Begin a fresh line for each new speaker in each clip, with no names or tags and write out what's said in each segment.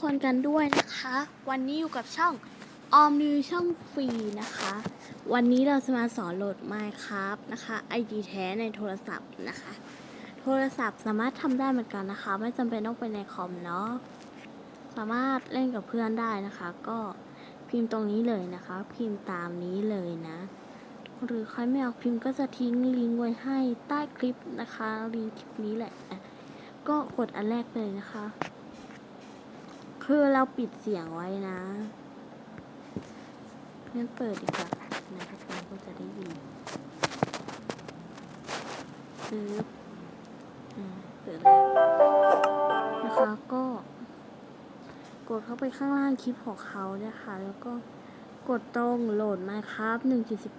คนกันด้วยนะคะ วันนี้อยู่กับช่องออมนิวช่องฟรีนะคะ วันนี้เราจะมาสอนโหลด Minecraft นะคะ ID แท้ในโทรศัพท์นะคะ โทรศัพท์สามารถทำได้เหมือนกันนะคะ ไม่จำเป็นต้องเป็นในคอมเนาะสามารถเล่นกับเพื่อนได้นะคะ ก็พิมพ์ตรงนี้เลยนะคะ พิมพ์ตามนี้เลยนะ หรือใครไม่อยากพิมพ์ก็จะทิ้งลิงก์ไว้ให้ใต้คลิปนะคะลิงก์คลิปนี้แหละก็กดอันแรกเลยนะคะ คือเราปิดเสียงไว้นะงั้นเปิดดีกว่านะทุกคนก็จะได้ยินปึ๊บอ่าเปิดแล้วนะคะก็กดเข้าไปข้างล่างคลิปของเขานะคะ แล้วก็กดตรงโหลดมาครับ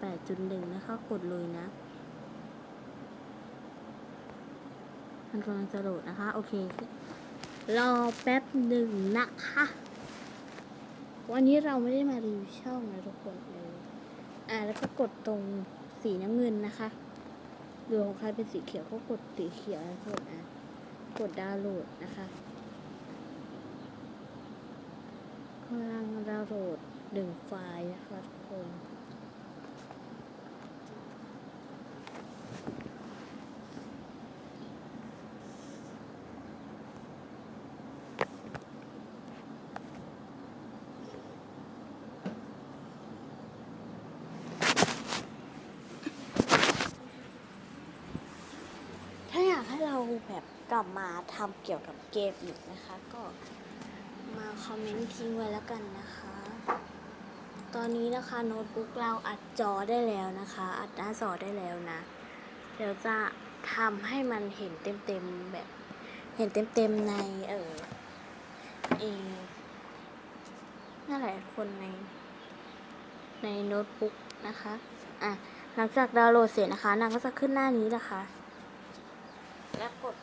1.18.1นะคะ กดเลยนะมันกำลังจะโหลดนะคะ โอเค รอแป๊บหนึ่งนะคะ วันนี้เราไม่ได้มารีวิวช่องนะทุกคนเลยอ่าแล้วก็กดตรงสีน้ำเงินนะคะหรือของใครเป็นสีเขียวก็กดสีเขียวนะทุกคนอะกดดาวน์โหลดนะคะกำลังดาวน์โหลดหนึ่งไฟล์นะคะทุกคน ถ้าอยากให้เรา แบบกลับมาทำเกี่ยวกับเกมอีกนะคะ ก็มาคอมเมนต์ทิ้งไว้แล้วกันนะคะ ตอนนี้นะคะโน้ตบุ๊กเราอัดจอได้แล้วนะคะ อัดหน้าจอได้แล้วนะ เดี๋ยวจะทำให้มันเห็นเต็มๆแบบ เห็นเต็มๆในเออเองนั่นแหละคนใน ในโน้ตบุ๊กนะคะ อะ หลังจากดาวน์โหลดเสร็จนะคะนางก็จะขึ้นหน้านี้แหละคะ แล้วกด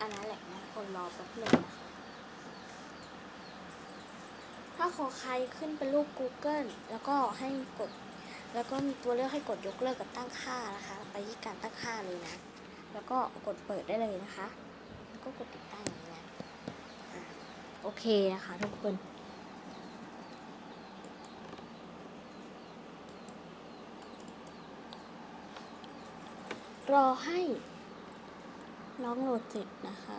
อันนั้นแหละนะคนรอแป๊บหนึงนะคะถ้าขอใครขึ้นเป็นรูป Google แล้วก็ให้กด แล้วก็มีตัวเลือกให้กดยกเลิกกับตั้งค่านะคะ ไปที่การตั้งค่าเลยนะ แล้วก็กดเปิดได้เลยนะคะ แล้วก็กดติดตั้งอย่างนี้นะอะโอเคนะคะทุกคนรอให้ น้องโลจิสร็จนะคะ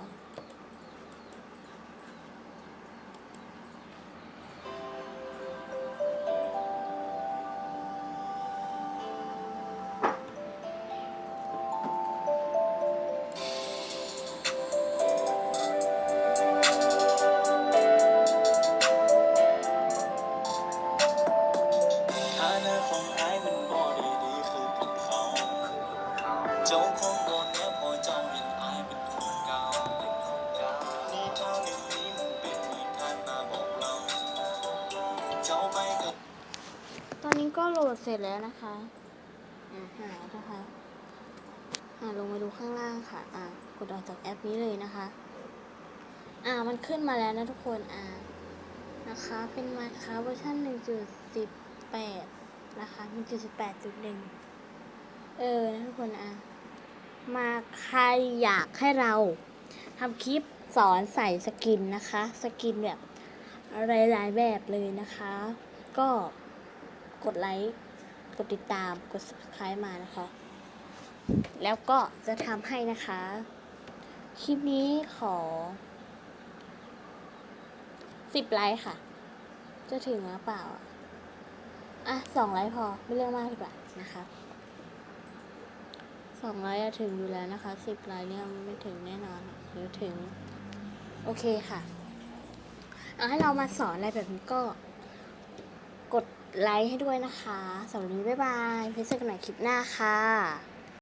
ตอนนี้ก็โหลดเสร็จแล้วนะคะอ่าหานะคะอ่าลงมาดูข้างล่างค่ะ อ่ากดออกจากแอปนี้เลยนะคะ อ่ามันขึ้นมาแล้วนะทุกคน อ่า นะคะ เป็นมาค่ะเวอร์ชัน1.18 นะคะ1.18.1 เออ นะทุกคน อะมาใครอยากให้เราทำคลิปสอนใส่สกินนะคะ สกินแบบ หลายๆแบบเลยนะคะ ก็กดไลค์กดติดตามกด subscribe มานะคะ แล้วก็จะทำให้นะคะ คลิปนี้ขอสิบไลค์ค่ะ จะถึงหรือเปล่า อะสองไลค์พอไม่เรื่องมากดีกว่านะคะสองไลค์อะถึงอยู่แล้วนะคะสิบไลค์เนี่ยไม่ถึงแน่นอนหรือถึง โอเคค่ะ เอาให้เรามาสอนอะไรแบบนี้ก็ กดไลค์ให้ด้วยนะคะสำหรับวันนี้บ๊ายบายเพื่อเจอกันใหม่คลิปหน้าค่ะ